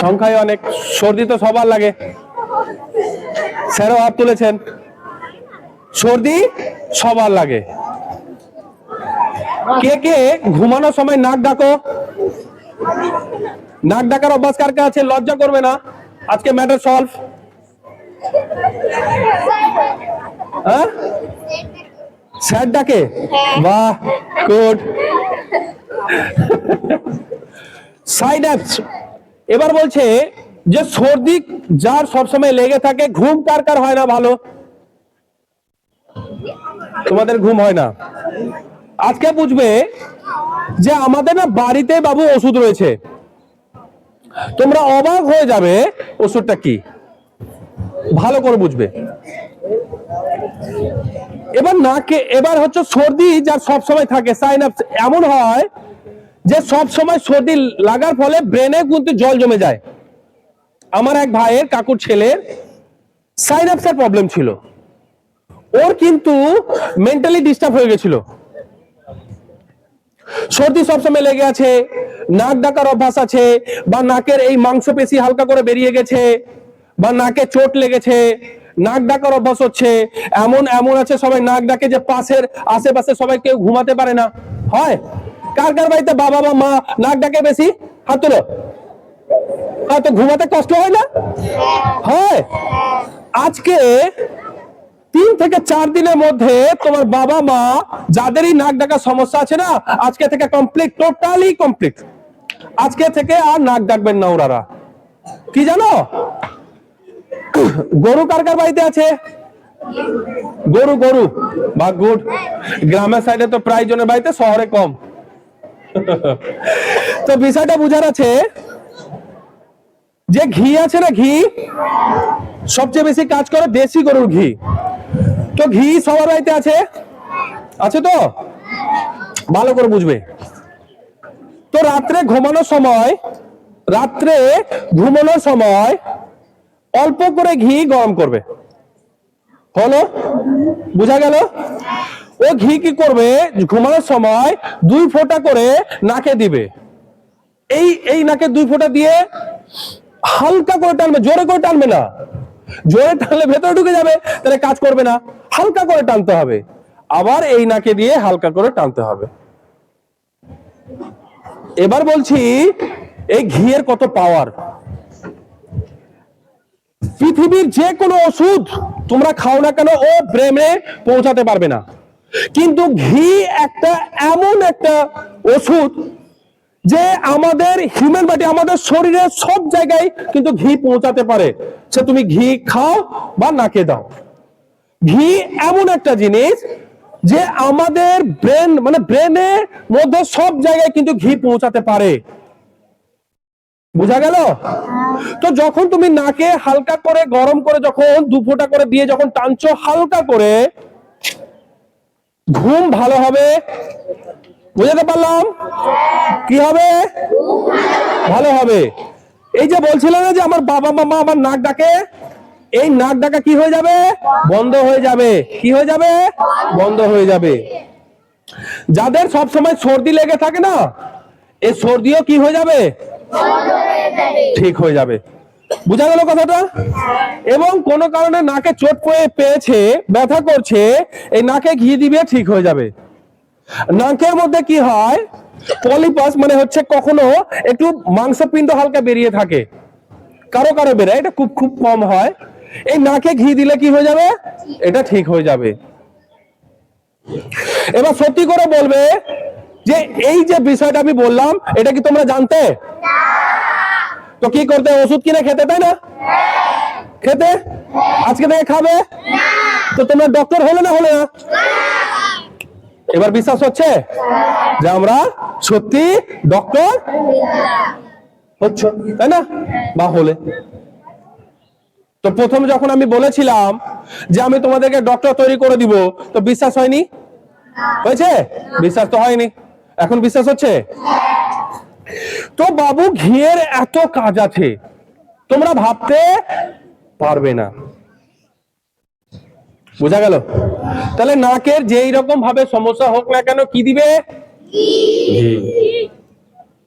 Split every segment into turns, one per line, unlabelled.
সংখ্যায় অনেক সর্দি তো সবার লাগে। স্যারও হাত তুলেছেন। সর্দি সবার লাগে। কে কে ঘুমানোর সময় নাক ডাকো? নাক ডাকার অভ্যাস কার কাছে আছে? লজ্জা করবে না। আজকে ম্যাটার সলভ হ্যাঁ? স্যার ডাকে? বাহ গুড সাইড এবার বলছে যে সর্দি, যার সবসময় লেগে থাকে, ঘুম কার কার হয় না ভালো? তোমাদের ঘুম হয় না। আজকে বুঝবে যে আমাদের না বাড়িতে বাবু ওষুধ রয়েছে। তোমরা অবাক হয়ে যাবে ওষুধটা কি। ভালো করে বুঝবে। এবার নাকে, এবার হচ্ছে সর্দি, যার সবসময় থাকে। সাইন এমন হয় যে সব সময় সর্দি লাগার ফলে ব্রেনে কিন্তু জল জমে যায়। আমার এক ভাইয়ের কাকুর ছেলের সাইনাপসের প্রবলেম ছিল। ওর কিন্তু মেন্টালি ডিস্টার্ব হয়ে গেছিল। সর্দি সবসময় লেগে আছে, নাক ডাকার অভ্যাস আছে, বা নাকের এই মাংসপেশি হালকা করে বেরিয়ে গেছে, বা নাকে চোট লেগেছে, নাক ডাকার অভ্যাস হচ্ছে, এমন এমন আছে সবাই নাক ডাকে যে পাশের আশেপাশে সবাই কেউ ঘুমাতে পারে না। হয়? কার কার বাড়িতে বাবা বা মা নাক ডাকে বেশি? হাত তুলো। হ্যাঁ, তো ঘুমাতে কষ্ট হয় না? হয়। আজকে তিন থেকে চার দিনের মধ্যে তোমার বাবা মা যাদেরই নাক ডাকার সমস্যা আছে না আজকে থেকে কমপ্লিট টোটালি কমপ্লিট আজকে থেকে আর নাক ডাকবেন না ওরারা কি জানো? গরু কার কার বাড়িতে আছে? গরু গরু। বা গুড গ্রামের সাইডে তো প্রায় জনের বাড়িতে শহরে কম। তো বিষয়টা বুঝার আছে যে ঘি আছে না ঘি? সবচেয়ে বেশি কাজ করে দেশি গরুর ঘি। তো ঘি সবার বাড়িতে আছে? আছে তো? ভালো করে বুঝবে। তো রাত্রে ঘুমানোর সময়, রাত্রে ঘুমানোর সময় অল্প করে ঘি গরম করবে। হলো? বুঝা গেল? ও ঘি কি করবে? ঘুমানোর সময় দুই ফোঁটা করে নাকে দিবে। এই এই নাকে দুই ফোঁটা দিয়ে হালকা করে টানবে, জোরে করে টানবে না। জোরে টানলে ভেতরে ঢুকে যাবে, তাহলে কাজ করবে না। হালকা করে টানতে হবে। আবার এই নাকে দিয়ে হালকা করে টানতে হবে। এবার বলছি, এই ঘিয়ের কত পাওয়ার পৃথিবীর যে কোনো ওষুধ তোমরা খাও না কেন, ও ব্রেনে পৌঁছাতে পারবে না। কিন্তু ঘি একটা এমন একটা ওষুধ যে আমাদের হিউম্যান বডি আমাদের শরীরের সব জায়গায় কিন্তু ঘি পৌঁছাতে পারে। সে তুমি ঘি খাও বা নাকে দাও। ঘি এমন একটা জিনিস যে আমাদের ব্রেন মানে ব্রেনের মধ্যে সব জায়গায় কিন্তু ঘি পৌঁছাতে পারে। বুঝা গেল? তো যখন তুমি নাকে হালকা করে গরম করে যখন দু ফোঁটা করে দিয়ে যখন টানছো হালকা করে ঘুম ভালো হবে? বুঝাতে পারলাম? কি হবে? ভালো হবে। এই যে বলছিলাম যে আমার বাবা মামা আমার নাক ডাকে এই নাক ডাকা কি হয়ে যাবে? বন্ধ হয়ে যাবে। কি হয়ে যাবে? বন্ধ হয়ে যাবে। যাদের সব সময় সর্দি লেগে থাকে না এই সর্দিও কি হয়ে যাবে। ঠিক হয়ে যাবে। বুঝা গেল কথাটা? এবং কোন কারণে নাকে চোট পেয়ে পেয়েছে, ব্যথা করছে, এই নাকে ঘি দিবে ঠিক হয়ে যাবে। নাকের মধ্যে কি হয়? পলিপাস মানে হচ্ছে কখনো একটু মাংস মাংসপিণ্ড হালকা বেরিয়ে থাকে। কারও কারও বেরোয় এটা খুব খুব কম হয়। এই নাকে ঘি দিলে কি হয়ে যাবে? এটা ঠিক হয়ে যাবে। এবার সত্যি করে বলবে যে, এই যে বিষয়টা আমি বললাম, এটা কি তোমরা জানতে? তো কি করতে ওষুধ কিনে খেতে, তাই না? খেতে? আজকে থেকে খাবে? তো তোমরা ডক্টর হলে না হলে না? এবার বিশ্বাস হচ্ছে যে আমরা সত্যি ডক্টর হচ্ছে, তাই না? বা হলে। তো প্রথম যখন আমি বলেছিলাম যে আমি তোমাদেরকে ডক্টর তৈরি করে দিব, তো বিশ্বাস হয়নি? হয়েছে? বিশ্বাস তো হয়নি। এখন বিশ্বাস হচ্ছে? তো বাবু, ঘিয়ের এত কাজ আছে। তোমরা ভাবতে পারবে না। বোঝা গেল? তাহলে নাকের যেই রকম ভাবে সমস্যা হোক না কেন, কি দিবে?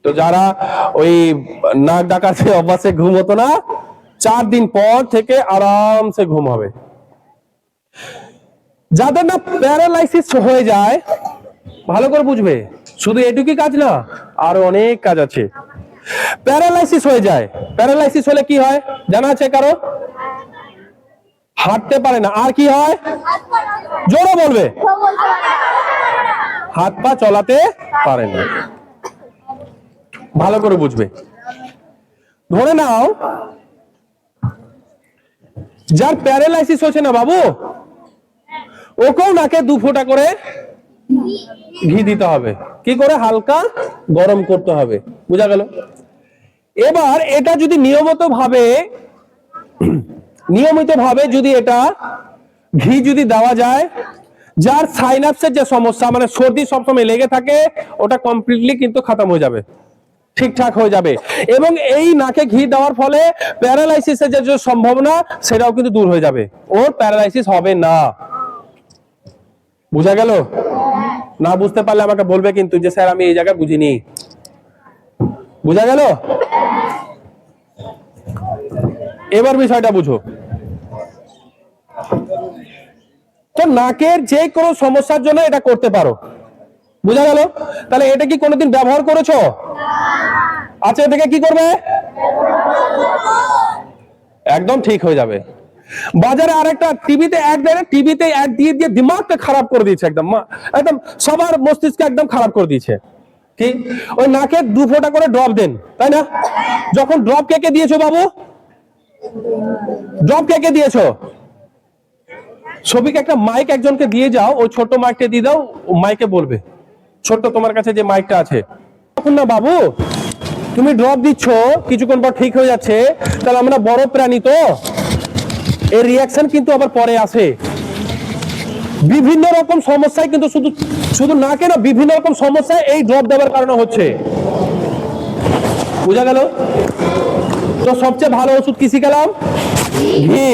তো যারা ওই নাক ডাকাতে অভ্যাসে ঘুম হতো না, চার দিন পর থেকে আরামসে ঘুম হবে। যাদের না প্যারালাইসিস হয়ে যায়, ভালো করে বুঝবে। শুধু এটুকুই কাজ না, আর অনেক কাজ আছে। প্যারালাইসিস হয়ে যায়। প্যারালাইসিস হলে কি হয়? জানা আছে কারও? হাঁটতে পারে না। আর কি হয়? জোরে বলবে। হাত পা চলাতে পারে না। ভালো করে বুঝবে। ধরে নাও, যার প্যারালাইসিস হচ্ছে না বাবু, ওকেও নাকে দু ফোঁটা করে ঘি দিতে হবে। কি করে? হালকা গরম করতে হবে। বোঝা গেল? এবার এটা যদি নিয়মিত ভাবে নিয়মিত ভাবে যদি এটা ঘি যদি দেওয়া যায়, যার সাইনাপসের যে সমস্যা মানে সর্দি সবসময় লেগে থাকে, ওটা কমপ্লিটলি কিন্তু খতম হয়ে যাবে। ঠিকঠাক হয়ে যাবে। এবং এই নাকে ঘি দেওয়ার ফলে প্যারালাইসিসের যে সম্ভাবনা, সেটাও কিন্তু দূর হয়ে যাবে। ওর প্যারালাইসিস হবে না। বুঝা গেল? না বুঝতে পারলে আমাকে বলবে কিন্তু যে, স্যার, আমি এই জায়গায় বুঝিনি। বুঝা গেল? এবার বিষয়টা বুঝো। তো নাকের যে কোনো সমস্যার জন্য এটা করতে পারো। বুঝা গেল? তাহলে এটা কি কোনোদিন ব্যবহার করেছ? আচ্ছা এটাকে কি করবে? একদম ঠিক হয়ে যাবে। বাজারে আরেকটা টিভিতে এক দেয় টিভিতে এক দিয়ে দিয়ে দিমাগটা খারাপ করে দিয়েছে একদম একদম সবার মস্তিষ্ক একদম খারাপ করে দিয়েছে। কি? ওই দু করে ড্রপ দেন, তাই না? যখন ড্রপ দিয়েছ বাবু? ড্রপ দিয়েছ? ছবিকে একটা মাইক একজনকে দিয়ে যাও, ওই ছোট মাইকটা দিয়ে দাও মাইকে বলবে। ছোট্ট তোমার কাছে যে মাইকটা আছে। তখন না বাবু, তুমি ড্রপ দিচ্ছ, কিছুক্ষণ পর ঠিক হয়ে যাচ্ছে, তাহলে আমরা বড় প্রাণী তো। এর রিয়াকশন কিন্তু আবার পরে আসে বিভিন্ন রকম সমস্যায় কিন্তু শুধু শুধু না কেন বিভিন্ন রকম সমস্যায় এই ড্রপ দেওয়ার কারণে হচ্ছে। বুঝা গেল? তো সবচেয়ে ভালো ওষুধ কি শিখালাম ঘি।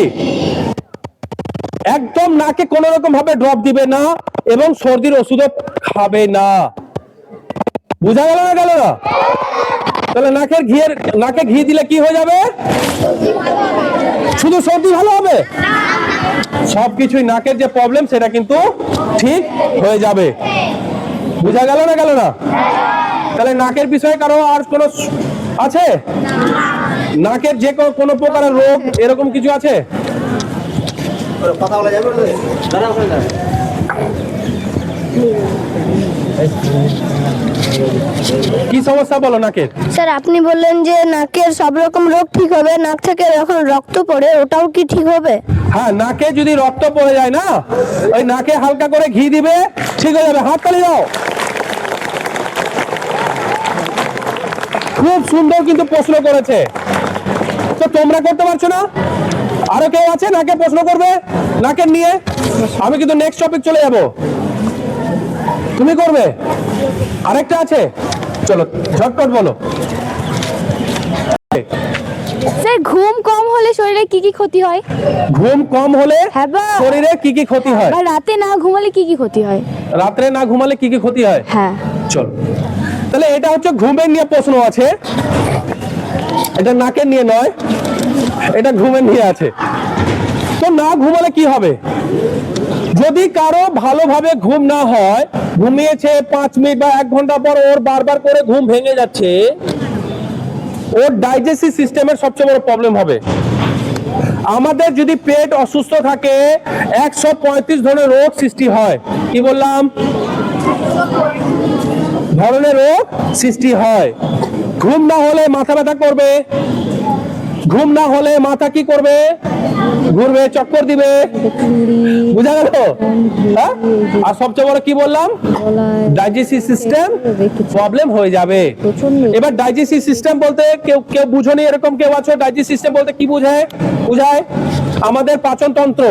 একদম নাকে কোন রকম ভাবে ড্রপ দিবে না এবং সর্দির ওষুধও খাবে না। বুঝা গেল না গেল? না তাহলে নাকের ঘিয়ের, নাকে ঘি দিলে কি হয়ে যাবে? শুধু সর্দি ভালো হবে? সবকিছুই নাকের যে প্রবলেম সেটা কিন্তু ঠিক হয়ে যাবে। বুঝা গেল না গেল না? তাহলে নাকের বিষয়ে কারও আর কোনো আছে? নাকের যে কোনো- প্রকারের রোগ এরকম কিছু আছে?
কথা বলা যাবে?
কি সমস্যা বলো নাকের?
স্যার আপনি বললেন যে নাকের সব রকম রোগ ঠিক হবে নাক থেকে যখন রক্ত পড়ে ওটাও কি ঠিক হবে?
হ্যাঁ নাকে যদি রক্ত পড়ে যায় না ওই নাকে হালকা করে ঘি দিবে ঠিক হয়ে যাবে। হাত তালি দাও। খুব সুন্দর কিন্তু প্রশ্ন করেছে। তো তোমরা করতে পারছ না? আরও কেউ আছে নাকে প্রশ্ন করবে? নাকের নিয়ে। আমি কিন্তু নেক্সট টপিক চলে যাব। তুমি করবে? আরেকটা আছে। চলো ঝটপট বলো।
স্যার ঘুম কম হলে শরীরে কি কি ক্ষতি হয়?
ঘুম কম হলে
হ্যাঁ
শরীরে কি কি ক্ষতি হয়?
বা রাতে না ঘুমালে কি কি ক্ষতি হয়?
রাত্রে না ঘুমালে কি কি ক্ষতি হয়?
হ্যাঁ।
চল। তাহলে এটা হচ্ছে ঘুমের নিয়ে প্রশ্ন আছে। এটা নাকের নিয়ে নয় এটা ঘুমের নিয়ে আছে। তো না ঘুমালে কি হবে? যদি কারও ভালোভাবে ঘুম না হয় ঘুমিয়েছে পাঁচ মিনিট বা এক ঘণ্টা পর ওর বারবার করে ঘুম ভেঙে যাচ্ছে। ওর ডাইজেস্টিভ সিস্টেমের সবচেয়ে বড় প্রবলেম হবে। আমাদের যদি পেট অসুস্থ থাকে, একশো পঁয়ত্রিশ ধরনের রোগ সৃষ্টি হয়। কি বললাম? ধরনের রোগ সৃষ্টি হয়। ঘুম না হলে মাথা ব্যথা করবে। ঘুম না হলে মাথা কি করবে? ঘুরবে চক্কর দিবে। বুঝা গেল? হ্যাঁ? আর সবচেয়ে বড় কি বললাম? ডাইজেস্টিভ সিস্টেম প্রবলেম হয়ে যাবে। এবার ডাইজেস্টিভ সিস্টেম বলতে কেউ কেউ বুঝনি এরকম কেউ আছো? ডাইজেস্টিভ সিস্টেম বলতে কি বুঝায়? বুঝায় আমাদের পাচন তন্ত্র।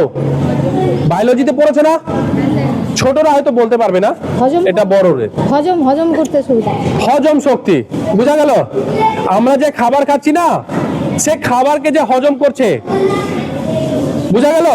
বায়োলজিতে পড়েছে না? ছোটরা হয়তো বলতে পারবে না।
হজম-
এটা বড়রে
হজম হজম করতে সুবিধা।
হজম শক্তি। বুঝা গেল? আমরা যে খাবার খাচ্ছি না সে খাবারকে যে হজম করছে বুঝা গেল